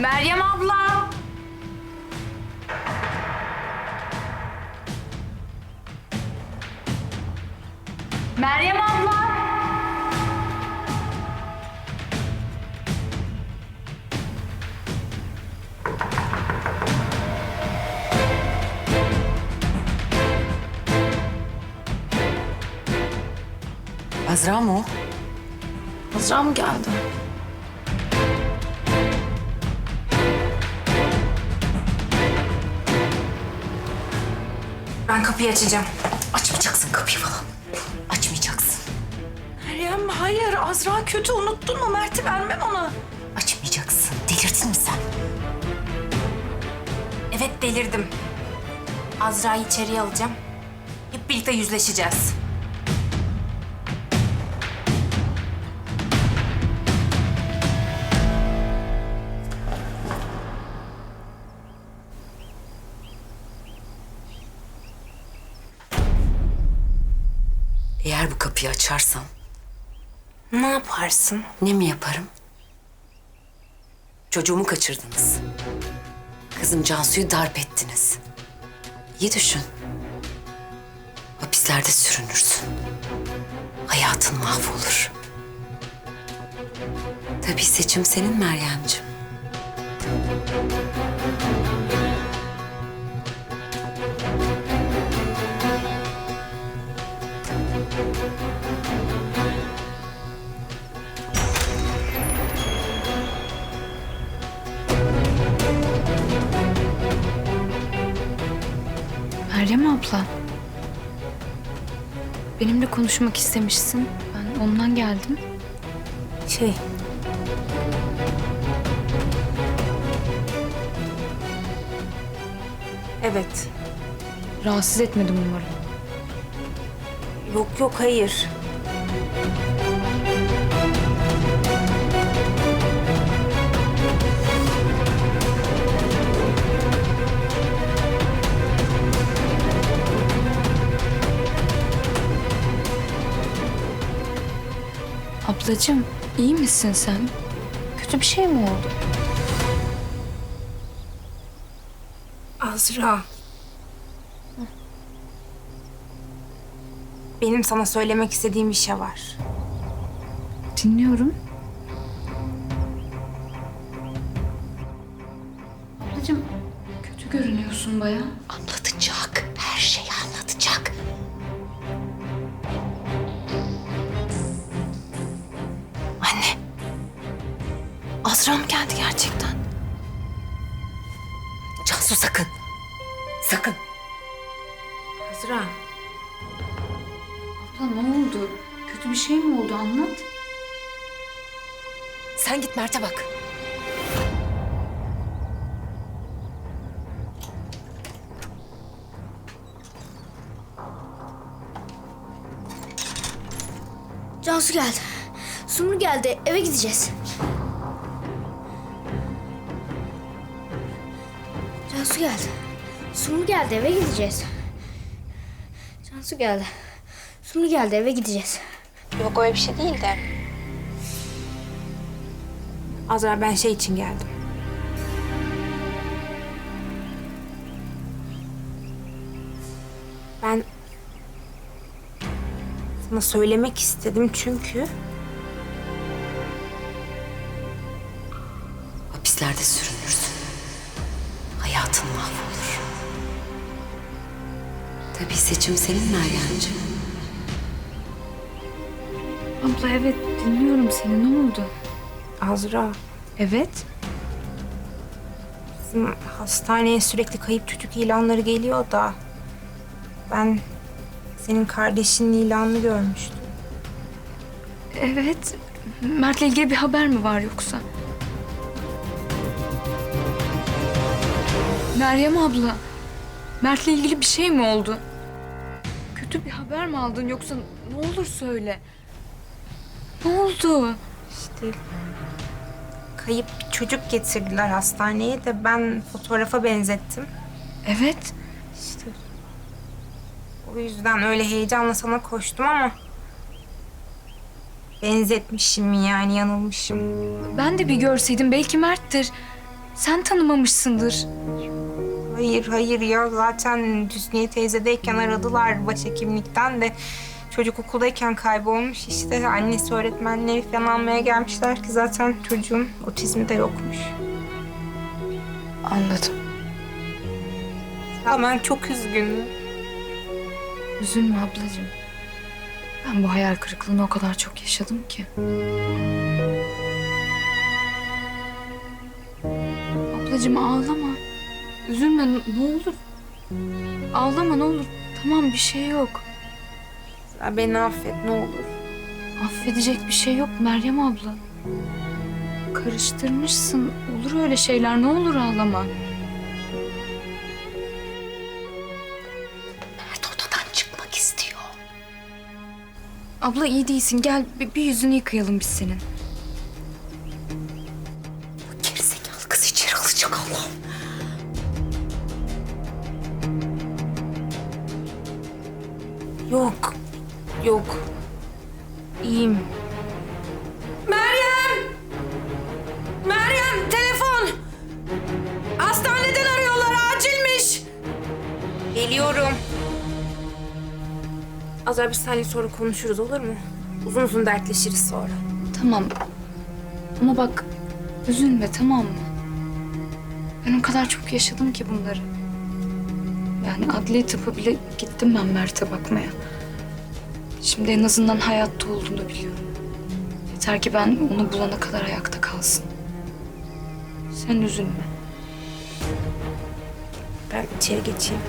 Meryem abla. Meryem abla. Azra mı o? Azra mı geldi? Ben kapıyı açacağım. Açmayacaksın kapıyı falan. Açmayacaksın. Meryem hayır Azra kötü unuttun mu? Mert'i vermem ona. Açmayacaksın. Delirdin mi sen? Evet delirdim. Azra'yı içeriye alacağım. Hep birlikte yüzleşeceğiz. Eğer bu kapıyı açarsam Ne yaparsın? ne mi yaparım? Çocuğumu kaçırdınız. Kızım Cansu'yu darp ettiniz. İyi düşün. Hapislerde sürünürsün. Hayatın mahvolur. Tabii seçim senin Meryemciğim. Meryem abla. Benimle konuşmak istemişsin. Ben ondan geldim. Şey... Evet. Rahatsız etmedim umarım. Yok yok hayır. Ablacığım iyi misin sen? Kötü bir şey mi oldu? Azra. Benim sana söylemek istediğim bir şey var. Dinliyorum. Ablacığım kötü görünüyorsun bayağı. Anlatacak. Azra mı geldi gerçekten? Cansu sakın. Sakın. Azra. Abla ne oldu? Kötü bir şey mi oldu anlat. Sen git Mert'e bak. Cansu geldi. Sumru geldi. Eve gideceğiz. Cansu geldi. Sumru geldi. Eve gideceğiz. Cansu geldi. Sumru geldi. Eve gideceğiz. Yok öyle bir şey değil de. Azra ben şey için geldim. Ben sana söylemek istedim çünkü Hapislerde sürünürsün. Hayatın mahvolur. Tabii seçim senin Meryemciğim. Abla evet dinliyorum seni ne oldu? Azra Evet. bizim hastaneye sürekli kayıp çocuk ilanları geliyor da ben senin kardeşinin ilanını görmüştüm. Evet. Mert'le ilgili bir haber mi var yoksa? Meryem abla. Mert'le ilgili bir şey mi oldu? Kötü bir haber mi aldın yoksa ne olur söyle. Ne oldu? İşte kayıp bir çocuk getirdiler hastaneye de ben fotoğrafa benzettim. Evet. İşte o yüzden öyle heyecanla sana koştum ama benzetmişim yani yanılmışım. Ben de bir görseydim belki Mert'tir. Sen tanımamışsındır. Hayır hayır ya zaten Hüsniye teyzedeyken aradılar başhekimlikten de çocuk okuldayken kaybolmuş işte annesi öğretmenleri falan almaya gelmişler ki zaten çocuğun otizmi de yokmuş. Anladım. Ya ben çok üzgünüm. Üzülme ablacığım. Ben bu hayal kırıklığını o kadar çok yaşadım ki. Ablacığım ağlama. Üzülme ne olur. Ağlama ne olur. Tamam bir şey yok. Ya beni affet ne olur. Affedecek bir şey yok Meryem abla. Karıştırmışsın. Olur öyle şeyler. Ne olur ağlama. Mert odadan çıkmak istiyor. Abla iyi değilsin. Gel bir, bir yüzünü yıkayalım biz senin. Yok. Yok. İyiyim. Meryem! Meryem telefon! Hastaneden arıyorlar acilmiş. Geliyorum. Azar bir saniye sonra konuşuruz olur mu? Uzun uzun dertleşiriz sonra. Tamam. Ama bak üzülme tamam mı? Ben o kadar çok yaşadım ki bunları. Yani adli tıpa bile gittim ben Mert'e bakmaya. Şimdi en azından hayatta olduğunu biliyorum. Yeter ki ben onu bulana kadar ayakta kalsın. Sen üzülme. Ben içeri geçeyim.